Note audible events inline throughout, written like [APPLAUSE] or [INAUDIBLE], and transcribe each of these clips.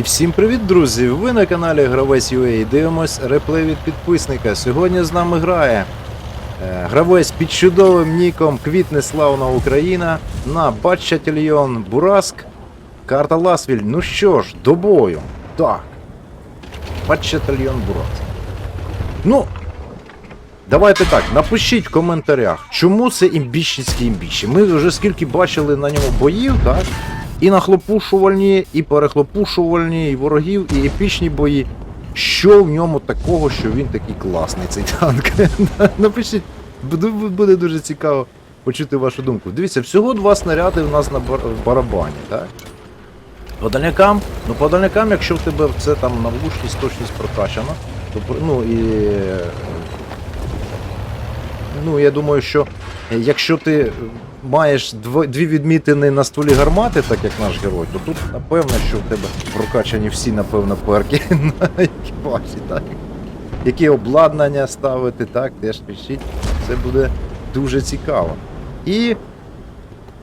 І всім привіт, друзі! Ви на каналі Гравець UA. Дивимось реплей від підписника. Сьогодні з нами грає е, гравець під чудовим ніком Квітне Славна Україна на Батчательйон Бураск. Карта Ласвіль. Ну що ж, до бою. Так. Батчательйон Бураск. Ну, Давайте так, напишіть в коментарях, чому це імбіщенські імбіщі. Ми вже скільки бачили на ньому боїв, так? І нахлопушувальні, і перехлопушувальні, і ворогів, і епічні бої. Що в ньому такого, що він такий класний, цей танк? [LAUGHS] Напишіть, буде, дуже цікаво почути вашу думку. Дивіться, всього два снаряди в нас на барабані, так? По дальнякам, ну по дальнякам, якщо в тебе це там на влучність, точність прокачано, то ну і Ну, я думаю, що якщо ти маєш дві відмітини на стволі гармати, так як наш герой, то тут напевно, що в тебе прокачані всі, напевно, перки [LAUGHS] на екіпажі, так? Які обладнання ставити, так, теж пишіть. Це буде дуже цікаво. І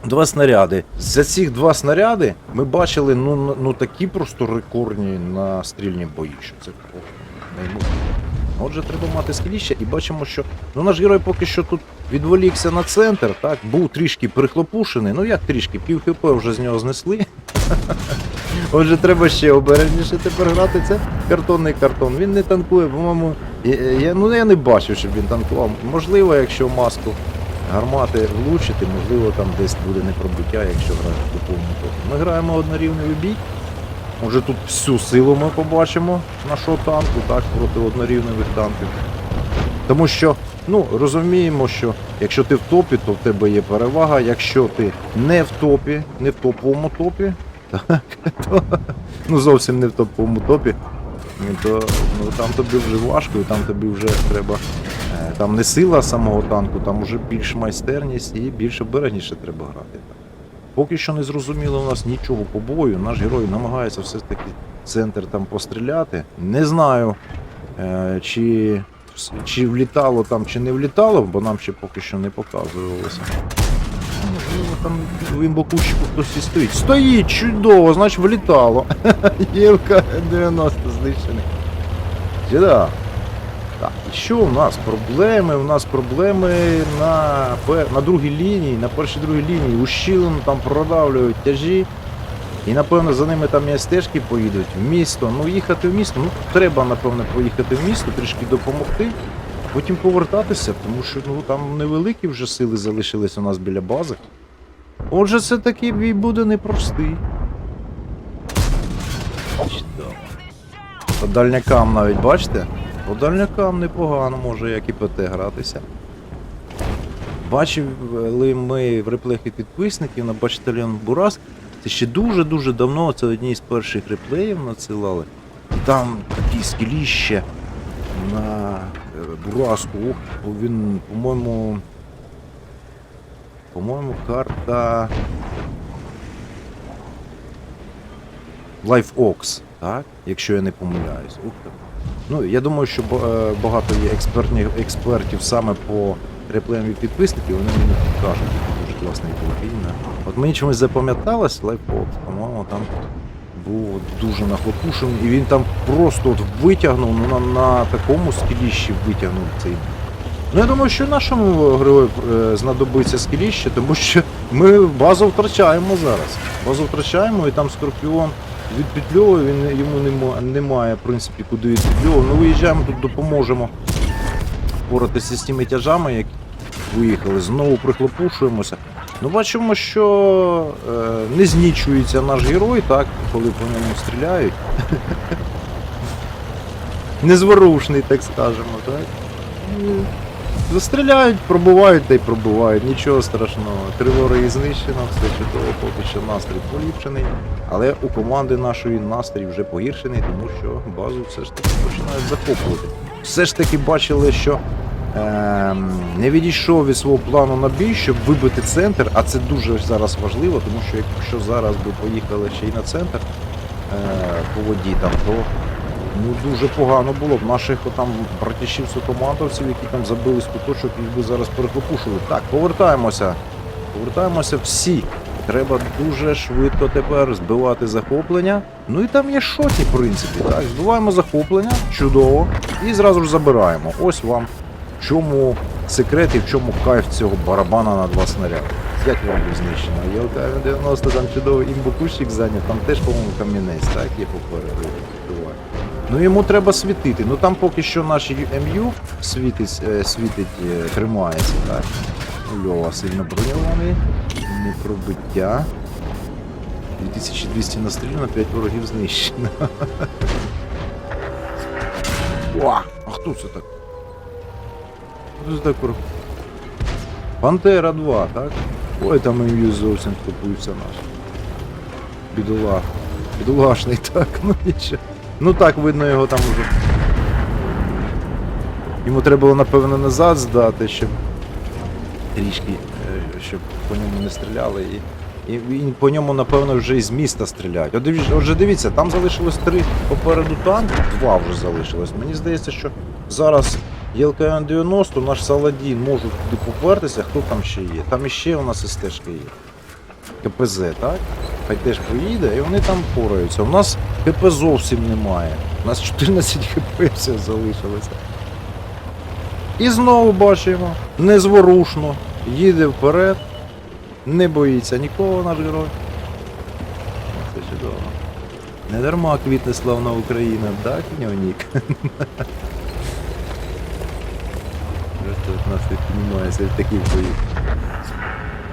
два снаряди. За ці два снаряди ми бачили ну, ну- ну такі просто рекордні на стрільні бої, що це неймовірно. Отже, треба мати скіліще і бачимо, що ну, наш герой поки що тут відволікся на центр, так, був трішки прихлопушений. Ну як трішки, пів хп вже з нього знесли. [LAUGHS] Отже, треба ще обережніше тепер грати. Це картонний картон. Він не танкує, по-моєму. Я, ну я не бачив, щоб він танкував. Можливо, якщо маску гармати влучити, можливо, там десь буде непробиття, якщо грати по повному току. Ми граємо однорівневий бій. Може тут всю силу ми побачимо нашого танку, так, проти однорівневих танків. Тому що, ну, розуміємо, що якщо ти в топі, то в тебе є перевага. Якщо ти не в топі, не в топовому топі, [LAUGHS] так, то, ну зовсім не в топовому топі, то ну, там тобі вже важко, і там тобі вже треба. е, Там не сила самого танку, там вже більш майстерність і більш обережніше треба грати. Поки що не зрозуміло у нас нічого по бою. Наш герой намагається все ж таки центр там постріляти. Не знаю, е, чи, чи влітало там, чи не влітало, бо нам ще поки що не показувалося. Можливо, там в імбокущику хтось і стоїть. Стоїть чудово, значить влітало. [LAUGHS] Євка 90 знищений. Сюда. Так, і що у нас? Проблеми? У нас проблеми на, на другій лінії, на першій другій лінії. Ущілину там продавлюють тяжі. І напевно за ними там і поїдуть в місто. Ну їхати в місто, ну треба, напевно, поїхати в місто, трішки допомогти, потім повертатися, тому що ну там невеликі вже сили залишились у нас біля бази. Отже, це такий бій буде непростий. По дальнякам навіть, бачите? По дальнякам непогано може як і ПТ гратися. Бачили ми в реплеях від підписників на Бачтальон Бураск. Це ще дуже-дуже давно, це одні з перших реплеїв надсилали. І там такі скеліще на е, Бураску. Він, по-моєму. По-моєму, карта. Life Ox, так? Якщо я не помиляюсь. Ну, я думаю, що е, багато є експертів саме по реплеям від підписників, вони мені підкажуть, дуже фільм. От мені чомусь запам'яталось Лайфпот, по-моєму, там був дуже нахлопушений, і він там просто от витягнув, ну, на, на такому скіліщі витягнув цей. Ну, я думаю, що нашому герою е, знадобиться скіліще, тому що ми базу втрачаємо зараз. Базу втрачаємо, і там Скорпіон відпетльовує, він йому немає, в принципі, куди відпетльовувати. Ну, виїжджаємо тут, допоможемо впоратися з тими тяжами, які виїхали. Знову прихлопушуємося. Ну, бачимо, що е, не знічується наш герой, так, коли по ньому стріляють. [LAUGHS] Незворушний, так скажемо, так? Застріляють, пробувають та й пробувають, нічого страшного. Три вороги знищено, все чудово, поки що настрій поліпшений. Але у команди нашої настрій вже погіршений, тому що базу все ж таки починають захоплювати. Все ж таки бачили, що не відійшов від свого плану на бій, щоб вибити центр, а це дуже зараз важливо, тому що якщо зараз би поїхали ще й на центр е, по воді, там, то ну, дуже погано було б наших там братішів сукомандовців, які там забили з куточок, їх би зараз перехлопушили. Так, повертаємося. Повертаємося всі Треба дуже швидко тепер збивати захоплення. Ну і там є шоті, в принципі. Так, збиваємо захоплення, чудово, і зразу ж забираємо. Ось вам в чому секрет і в чому кайф цього барабана на два снаряди. Як вам знищено? Єлка 90 там чудовий імбукущик зайняв, там теж, по-моєму, камінець, так, є попереду. Ну йому треба світити. Ну там поки що наш МЮ світить, е, світить е, тримається, так. Льова сильно броньований. Не пробиття. 2200 настріляно, 5 ворогів знищено. [LAUGHS] О, а хто це так? Хто це так про- Пантера 2, так? Ой, там МЮ зовсім втопився наш. Бідолах. Бідолашний, так, ну нічого. Ну так, видно його там уже. Йому треба було, напевно, назад здати, щоб трішки, е, щоб по ньому не стріляли. І, і, і по ньому, напевно, вже із міста стріляють. Отже, дивіться, там залишилось три попереду танк, два вже залишилось. Мені здається, що зараз ЄЛКН 90, наш Саладін можуть туди попертися, хто там ще є. Там іще у нас СТшка є. КПЗ, так? Хай теж поїде, і вони там пораються. У нас ХП зовсім немає. У нас 14 ХП все залишилося. І знову бачимо, незворушно, їде вперед, не боїться нікого наш герой. Це чудово. Не дарма квітне славна Україна, так, в нього нас тут піднімається від таких боїв.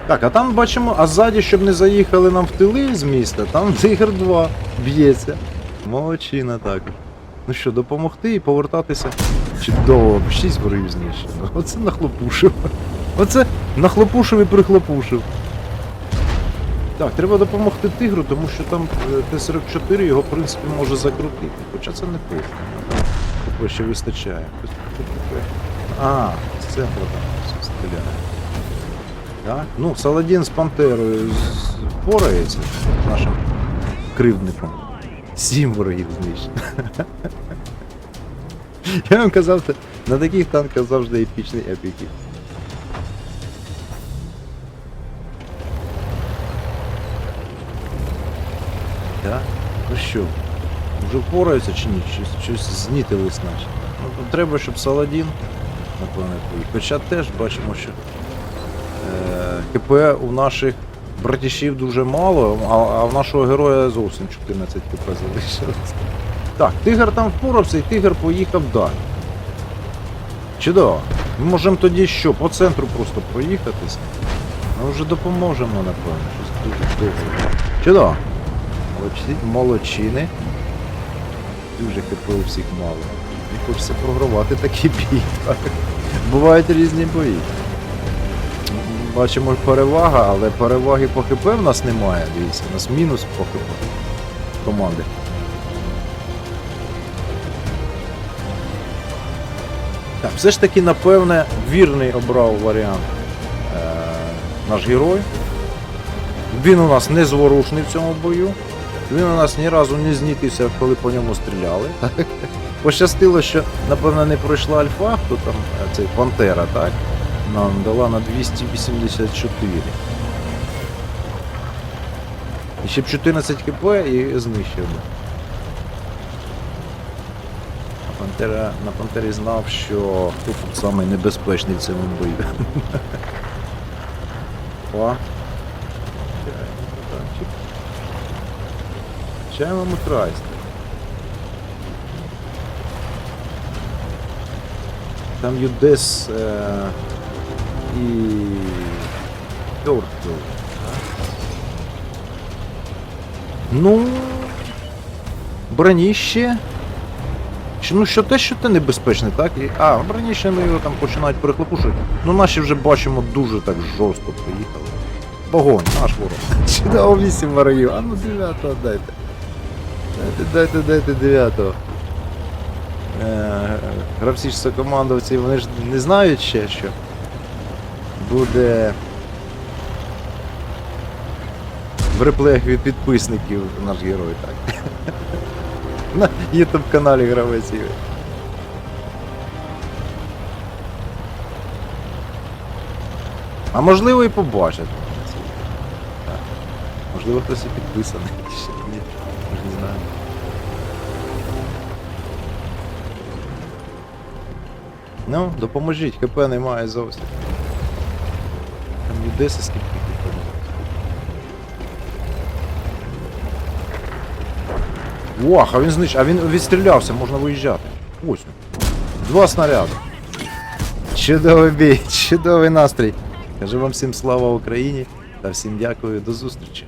Так, а там бачимо, а ззаді, щоб не заїхали нам в тили з міста, там [LAUGHS] Тигр 2 б'ється. Молодчина також. Ну що, допомогти і повертатися. Чудово, 6 ворогів знищено. Оце нахлопушив. [LAUGHS] Оце нахлопушив і прихлопушив. Так, треба допомогти тигру, тому що там е, Т-44 його, в принципі, може закрутити. Хоча це не точно. Ще вистачає. А, з центру там стріляє. Так? Ну, Саладін з Пантерою впорається з нашим кривдником. Сім ворогів знищено. Я вам казав, на таких танках завжди епічний епіки. Так? Ну що, вже впораються чи ні? Щось, знітились наче. Ну, треба, щоб Саладін, напевно, поїхав. Хоча теж бачимо, що е, КП у наших братішів дуже мало, а, а в нашого героя зовсім 14 КП залишилось. Так, тигр там впорався і тигр поїхав далі. Чудово. Ми можемо тоді що, по центру просто проїхатись. Ми вже допоможемо, напевно, щось дуже довго. Чудово. Молодчини. Дуже КП у всіх мало. Не хочеться програвати такий бій. Так. Бувають різні бої. Бачимо перевага, але переваги по ХП в нас немає, дивіться, у нас мінус по ХП команди. Так, все ж таки, напевне, вірний обрав варіант е- наш герой. Він у нас незворушний в цьому бою. Він у нас ні разу не знітився, коли по ньому стріляли. Пощастило, що, напевно, не пройшла альфа, хто там е, цей Пантера, так? Нам дала на 284. І ще б 14 кп і знищив. А Пантера, на Пантері знав, що хто тут самий небезпечний в цьому бою. О. Танчик. Чаємо Мутрайстер. Там Юдес е, і Тортл. Ну. Броніще. Чи, Ну, що те, що те небезпечне, так? І, а, броніще ми його там починають перехлопушувати. Ну наші вже бачимо дуже так жорстко приїхали. Вогонь, наш ворог. Чудово 8 ворогів. А ну 9 дайте. Дайте, дайте, дайте 9. Е, гравці ж командовці, вони ж не знають ще, що буде в реплеях від підписників наш герой, так. [LAUGHS] На YouTube каналі Гравець А можливо і побачать. Можливо, хтось і підписаний. [LAUGHS] Ще Ну, допоможіть, ХП немає зовсім. Там юдеси скільки ХП. Ох, а він знищ, а він відстрілявся, можна виїжджати. Ось. Два снаряди. Чудовий бій, [LAUGHS] чудовий настрій. Кажу вам всім слава Україні та всім дякую, до зустрічі.